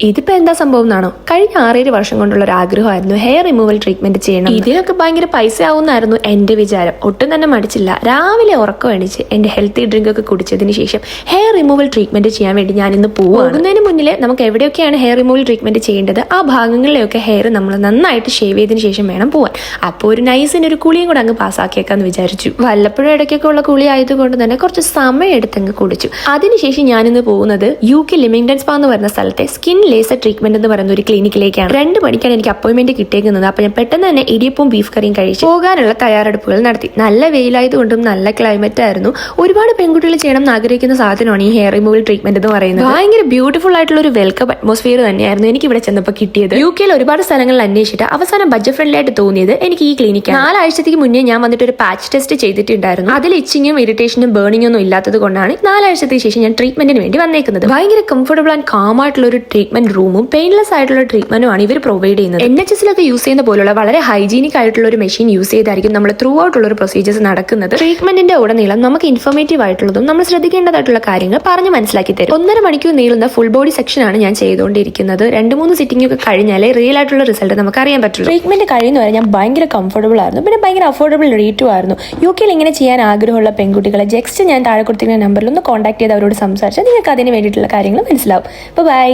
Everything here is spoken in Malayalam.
ഇതിപ്പോ എന്താ സംഭവം എന്നാണോ? കഴിഞ്ഞ ആറേഴ് വർഷം കൊണ്ടുള്ള ഒരു ആഗ്രഹമായിരുന്നു ഹെയർ റിമൂവൽ ട്രീറ്റ്മെന്റ് ചെയ്യണം ഇതിനൊക്കെ ഭയങ്കര പൈസ ആവുന്നായിരുന്നു എന്റെ വിചാരം. ഒട്ടും തന്നെ മടിച്ചില്ല. രാവിലെ ഉറക്കം എണീച്ച് എന്റെ ഹെൽത്തി ഡ്രിങ്ക് ഒക്കെ കുടിച്ചതിന് ശേഷം ഹെയർ റിമൂവൽ ട്രീറ്റ്മെന്റ് ചെയ്യാൻ വേണ്ടി ഞാൻ ഇന്ന് പോകുന്നതിന് മുന്നിൽ നമുക്ക് എവിടെയൊക്കെയാണ് ഹെയർ റിമൂവൽ ട്രീറ്റ്മെന്റ് ചെയ്യേണ്ടത്? ആ ഭാഗങ്ങളിലെയൊക്കെ ഹെയർ നമ്മൾ നന്നായിട്ട് ഷേവ് ചെയ്തതിന് ശേഷം വേണം പോവാൻ. അപ്പോൾ ഒരു നൈസിന് ഒരു കുളിയും കൂടെ അങ്ങ് പാസ്സാക്കിയേക്കാന്ന് വിചാരിച്ചു. വല്ലപ്പോഴും ഇടയ്ക്കൊക്കെ ഉള്ള കുളി ആയതുകൊണ്ട് തന്നെ കുറച്ച് സമയം എടുത്തങ്ങ് കുടിച്ചു. അതിനുശേഷം ഞാനിന്ന് പോകുന്നത് യു കെ ലിമിംഗ്ടൺ സ്പാ എന്ന് പറയുന്ന സ്ഥലത്തെ സ്കിൻ ലേസർ ട്രീറ്റ്മെന്റ് എന്ന് പറയുന്ന ഒരു ക്ലിനിക്കിലേക്കാണ് രണ്ട് മണിക്കാണ് എനിക്ക് അപ്പോയിന്റ്മെന്റ് കിട്ടിയേക്കുന്നത്. അപ്പൊ ഞാൻ പെട്ടെന്ന് തന്നെ ഇടിയപ്പവും ബീഫ് കറിയും കഴിച്ച് പോകാനുള്ള തയ്യാറെടുപ്പുകൾ നടത്തി. നല്ല വെയിലായതുകൊണ്ടും നല്ല ക്ലൈമറ്റ് ആയിരുന്നു. ഒരുപാട് പെൺകുട്ടികൾ ചെയ്യണം എന്ന് ആഗ്രഹിക്കുന്ന സാധനമാണ് ഈ ഹെയർ റിമൂവൽ ട്രീറ്റ്മെന്റ് എന്ന് പറയുന്നത്. ഭയങ്കര ബ്യൂട്ടിഫുൾ ആയിട്ടുള്ള ഒരു വെൽക്കം അറ്റ്മോസ്ഫിയർ തന്നെയായിരുന്നു എനിക്ക് ഇവിടെ ചെന്നപ്പോൾ കിട്ടിയത്. യു കെയിൽ ഒരുപാട് സ്ഥലങ്ങളിൽ അന്വേഷിച്ചിട്ട് അവസാനം ബഡ്ജറ്റ് ഫ്രണ്ട്ലി ആയിട്ട് തോന്നിയത് എനിക്ക് ഈ ക്ലിനിക്ക് നാലാഴ്ചത്തേക്ക് മുന്നേ ഞാൻ വന്നിട്ട് ഒരു പാച്ച് ടെസ്റ്റ് ചെയ്തിട്ടുണ്ടായിരുന്നു. അതിൽ ഇച്ചിങ്ങും ഇറിറ്റേഷനും ബേണിംഗ് ഒന്നും ഇല്ലാത്തത് കൊണ്ടാണ് നാലാഴ്ചത്തേക്ക് ശേഷം ഞാൻ ട്രീറ്റ്മെന്റിന് വേണ്ടി വന്നേക്കുന്നത്. ഭയങ്കര കംഫർട്ടബിൾ ആൻഡ് കാം ആയിട്ടുള്ള ഒരു ട്രീറ്റ്മെന്റ് റൂമും പെയിൻലെസ് ആയിട്ടുള്ള ട്രീറ്റ്മെന്റും ആണ് ഇവർ പ്രൊവൈഡ് ചെയ്യുന്നത്. എൻ എച്ച് എസിലൊക്കെ യൂസ് ചെയ്യുന്ന പോലുള്ള വളരെ ഹൈജീനിക് ആയിട്ടുള്ള ഒരു മെഷീൻ യൂസ് ചെയ്തായിരിക്കും നമ്മൾ ത്രൂ ഔട്ട് ഉള്ള ഒരു പ്രൊസീജിയേഴ്സ് നടക്കുന്നത്. ട്രീറ്റ്മെന്റിന്റെ ഉടനീളം നമുക്ക് ഇൻഫോർമേറ്റീവ് ആയിട്ടുള്ളതും നമ്മൾ ശ്രദ്ധിക്കേണ്ടതായിട്ടുള്ള കാര്യങ്ങൾ പറഞ്ഞു മനസ്സിലാക്കി തരും. ഒന്നര മണിക്കൂർ നീളുന്ന ഫുൾ ബോഡി സെക്ഷനാണ് ഞാൻ ചെയ്തുകൊണ്ടിരിക്കുന്നത്. രണ്ട് മൂന്ന് സിറ്റിംഗ് ഒക്കെ കഴിഞ്ഞാലേ റിയൽ ആയിട്ടുള്ള റിസൾട്ട് നമുക്ക് അറിയാൻ പറ്റുള്ളൂ. ട്രീറ്റ്മെന്റ് കഴിയുന്നവരെ ഞാൻ ഭയങ്കര കംഫർട്ടബിൾ ആയിരുന്നു. പിന്നെ ഭയങ്കര അഫോർഡബിൾ റേറ്റും ആയിരുന്നു. യു കെയിൽ ഇങ്ങനെ ചെയ്യാൻ ആഗ്രഹമുള്ള പെൺകുട്ടികളെ ജസ്റ്റ് ഞാൻ താഴെ കൊടുത്തിരിക്കുന്ന നമ്പറിൽ ഒന്ന് കോൺടാക്ട് ചെയ്ത് അവരോട് സംസാരിച്ചാൽ നിങ്ങൾക്ക് അതിന് വേണ്ടിയിട്ടുള്ള കാര്യങ്ങൾ മനസ്സിലാവും. ബൈ